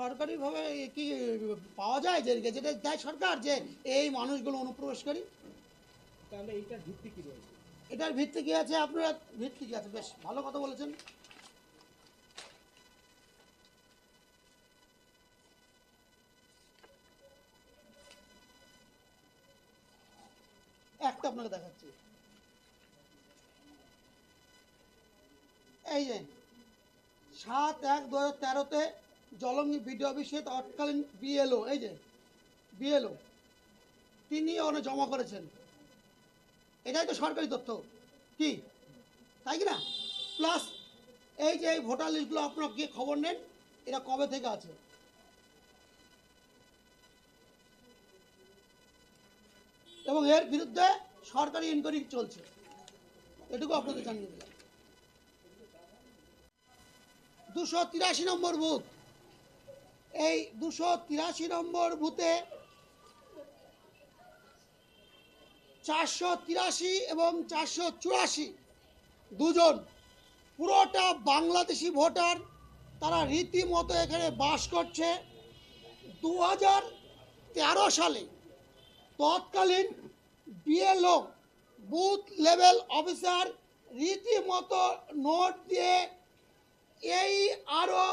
সরকারিভাবে কি পাওয়া যায় যে যেটা দেয় সরকার যে এই মানুষগুলো অনুপ্রবেশকারী। তাহলে এইটার ভিত্তি কি রয়েছে? এটার ভিত্তি কি আছে আপনারা? ভিত্তি কি আছে? বেশ ভালো কথা বলেছেন। একটা আপনাকে দেখাচ্ছি। এই যে সাত এক দু হাজার তেরোতে জলঙ্গি বিডিও অফিসে তৎকালীন বিএলও, এই যে, বিএলও, তিনি ওখানে জমা করেছেন। এটাই তো সরকারি তথ্য। কি? তাই কি না? প্লাস এই যে এই ভোটার লিস্টগুলো আপনারা গিয়ে খবর নেন এটা কবে থেকে আছে? এবং এর বিরুদ্ধে সরকারি ইনকোয়ারি চলছে। এটুকু আপনাদের জানিয়ে দিলাম। দুশো তিরাশি নম্বর বুথ। এই দুশো তিরাশি নম্বর বুথে চারশো তিরাশি এবং চারশো চুরাশি দুজন পুরোটা বাংলাদেশি ভোটার, তারা রীতিমতো এখানে বাস করছে। দু হাজার তেরো সালে তৎকালীন বিএলও বুথ লেভেল অফিসার রীতিমতো নোট দিয়ে এই আরও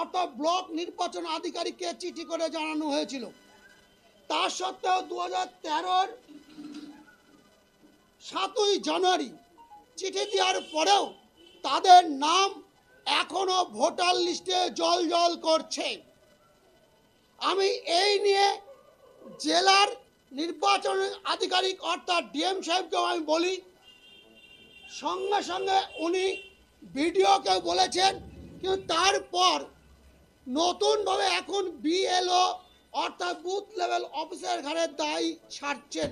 অর্থাৎ ব্লক নির্বাচন আধিকারিককে চিঠি করে জানানো হয়েছিল। তা সত্ত্বেও দু হাজার তেরোর সাতই জানুয়ারি চিঠি দেওয়ার পরেও তাদের নাম এখনও ভোটার লিস্টে জল জল করছে। আমি এই নিয়ে জেলার নির্বাচন আধিকারিক অর্থাৎ ডিএম সাহেবকেও আমি বলি, সঙ্গে সঙ্গে উনি ভিডিওকেও বলেছেন, কিন্তু তারপর নতুনভাবে এখন বিএলও, অর্থাৎ বুথ লেভেল অফিসার ঘাড়ে দায় ছাড়ছেন।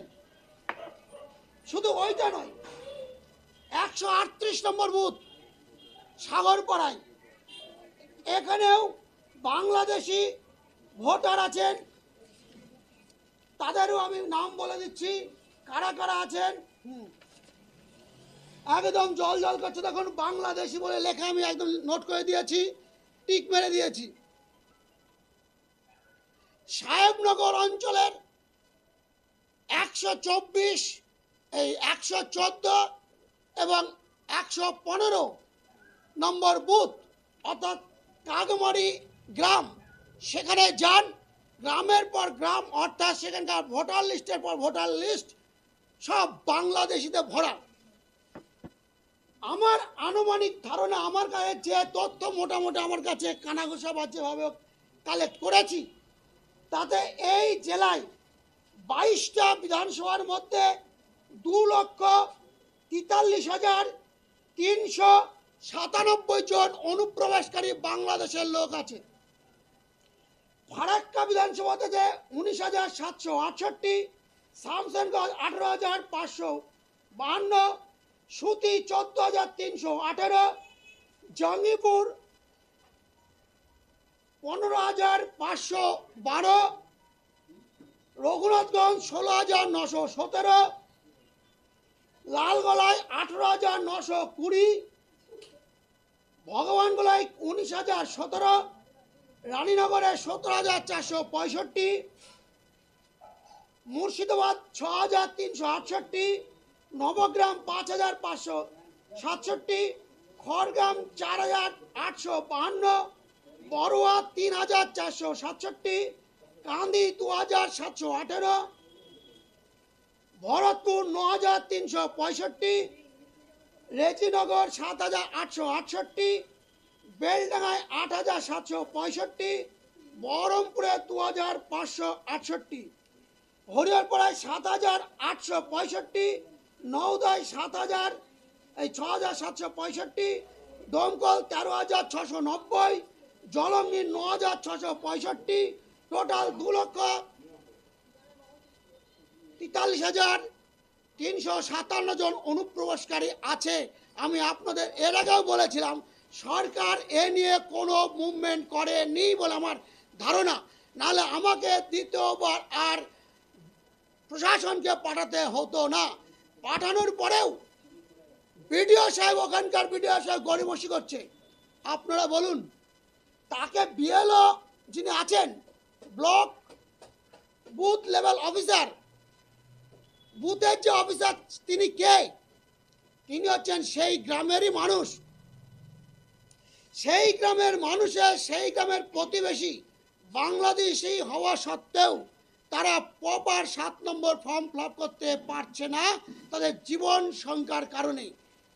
শুধু ওইটা নয়, একশো আটত্রিশ নম্বর বুথ, সাগরপাড়ায়। এখানেও বাংলাদেশি ভোটার আছেন। তাদেরও আমি নাম বলে দিচ্ছি, কারা কারা আছেন? একদম জল জল করছে তখন বাংলাদেশি বলে লেখা আমি একদম নোট করে দিয়েছি, টিক মেরে দিয়েছি। সাহেবনগর অঞ্চলের একশো চব্বিশ, এই একশো চোদ্দ এবং একশো পনেরো নম্বর বুথ, অর্থাৎ কাগমারি গ্রাম, সেখানে যান। গ্রামের পর গ্রাম, অর্থাৎ সেখানকার ভোটার লিস্টের পর ভোটার লিস্ট, সব বাংলাদেশিতে ভরা। আমার আনুমানিক ধারণা আমার কাছে যে তথ্য মোটামুটি আমার কাছে কানাঘোষা বা যেভাবে কালেক্ট করেছি তাতে এই জেলায় বাইশটা বিধানসভার মধ্যে দু লক্ষ তেতাল্লিশ হাজার তিনশো সাতানব্বই জন অনুপ্রবেশকারী বাংলাদেশের লোক আছে। ফারাক্কা বিধানসভা থেকে উনিশ হাজার সাতশো আটষট্টি শামসেনগঞ্জ আঠেরো হাজার পাঁচশো বাহান্ন, সুতি চোদ্দ হাজার তিনশো আঠেরো, জঙ্গিপুর পনেরো হাজার পাঁচশো বারো, রঘুনাথগঞ্জ ষোলো হাজার নশো সতেরো, লালগোলায় আঠেরো হাজার নশো কুড়ি, ভগবানগোলায় উনিশ হাজার সতেরো, রানীনগরে সতেরো হাজার চারশো পঁয়ষট্টি, মুর্শিদাবাদ ছ হাজার তিনশো আটষট্টি, নবগ্রাম পাঁচ হাজার পাঁচশো সাতষট্টি, খড়গ্রাম চার হাজার আটশো বাহান্ন বড়ুয়া তিন হাজার চারশো সাতষট্টি, কান্দি দু হাজার সাতশো আঠেরো, ভরতপুর ন হাজার তিনশো পঁয়ষট্টি, রেজিনগর সাত হাজার আটশো আটষট্টি বেলডাঙায় আট হাজার সাতশো পঁয়ষট্টি, বহরমপুরে দু হাজার পাঁচশো আটষট্টি, হরিহরপাড়ায় সাত হাজার আটশো পঁয়ষট্টি, নওদায় সাত হাজার, এই ছ হাজার সাতশো পঁয়ষট্টি, দমকল তেরো হাজার ছশো নব্বই জলঙ্গি ন হাজার ছশো পঁয়ষট্টি টোটাল দু লক্ষ তেতাল্লিশ হাজার তিনশো সাতান্ন জন অনুপ্রবেশকারী আছে। আমি আপনাদের এর আগেও বলেছিলাম, সরকার এ নিয়ে কোনো মুভমেন্ট করেনি বলে আমার ধারণা। নাহলে আমাকে দ্বিতীয়বার আর প্রশাসনকে পাঠাতে হতো না। পাঠানোর পরেও বিডিও সাহেব, ওখানকার বিডিও সাহেব গরিমসি করছে। আপনারা বলুন তাকে বিএলও যিনি আছেন, ব্লক বুথ লেভেল অফিসার, বুথের যে অফিসার তিনি কে? তিনি হচ্ছেন সেই গ্রামেরই মানুষ। সেই গ্রামের মানুষের, সেই গ্রামের প্রতিবেশী বাংলাদেশি হওয়া সত্ত্বেও তারা প্রপার সাত নম্বর ফর্ম ফিল করতে পারছে না। তাদের জীবন সংখ্যার কারণে।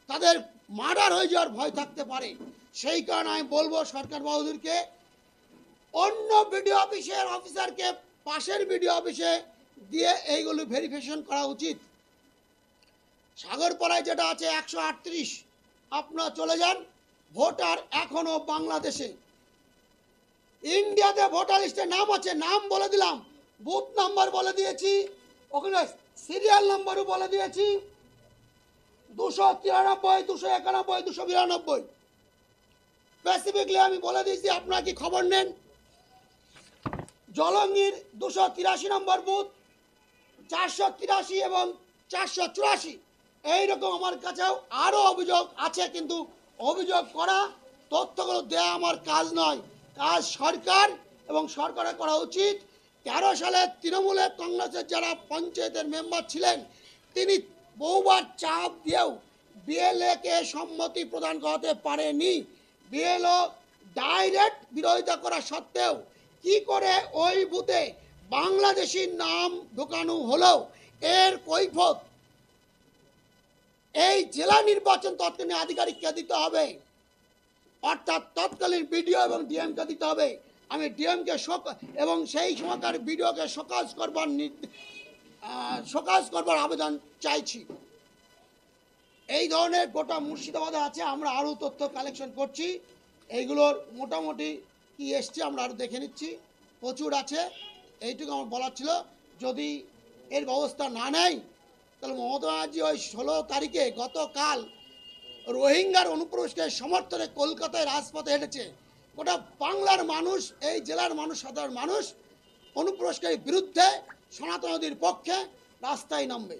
তাদের মার্ডার হয়ে যাওয়ার ভয় থাকতে পারে। সেই কারণে আমি বলব সরকার বাহাদুরকে, অন্য বিডিও অফিসের অফিসারকে পাশের বিডিও অফিসে দিয়ে এইগুলো ভেরিফিকেশন করা উচিত। সাগরপাড়ায় যেটা আছে একশো আটত্রিশ, আপনারা চলে যান, ভোটার এখনও বাংলাদেশে। ইন্ডিয়াতে ভোটার লিস্টে নাম আছে, নাম বলে দিলাম, বুথ নাম্বার বলে দিয়েছি, ওখানে সিরিয়াল নাম্বারও বলে দিয়েছি, দুশো তিরানব্বই, দুশো একানব্বই, দুশো বিরানব্বই। স্পেসিফিকলি আমি বলে দিয়েছি, আপনারা কি খবর নেন? জলঙ্গির দুশো তিরাশি নম্বর বুথ, চারশো তিরাশি এবং চারশো চুরাশি। এইরকম আমার কাছেও আরও অভিযোগ আছে, কিন্তু অভিযোগ করা, তথ্যগুলো দেওয়া আমার কাজ নয়। কাজ সরকার এবং সরকারের করা উচিত। তেরো সালে তৃণমূলের কংগ্রেসের যারা পঞ্চায়েতের মেম্বার ছিলেন, তিনি বহুবার চাপ দিয়েও বিএলএ কে সম্মতি প্রদান করাতে পারেনি। বিএলও ডাইরেক্ট বিরোধিতা করা সত্ত্বেও কি করে ওই বুথে বাংলাদেশির নাম ঢোকানো হলো? এর কৈফত। এই জেলা নির্বাচন তৎকালীন আধিকারিককে দিতে হবে। অর্থাৎ তৎকালীন বিডিও এবং ডিএমকে দিতে হবে। আমি ডিএমকে শোক এবং সেই সময়কার বিডিওকে সকাজ করবার সকাজ করবার আবেদন চাইছি। এই ধরনের গোটা মুর্শিদাবাদে আছে, আমরা আরও তথ্য কালেকশন করছি। এইগুলোর মোটামুটি কি এসছে আমরা আরও দেখে নিচ্ছি। প্রচুর আছে, এইটুকু আমার বলার ছিল। যদি এর ব্যবস্থা না নেয়, তাহলে মমতা ব্যানার্জি ওই ষোলো তারিখে গতকাল রোহিঙ্গার অনুপ্রবেশকে সমর্থনে কলকাতায় রাজপথে হেঁটেছে। গোটা বাংলার মানুষ, এই জেলার মানুষ, সাধারণ মানুষ অনুপ্রবেশকারীর বিরুদ্ধে সনাতন নদীর পক্ষে রাস্তায় নামবে।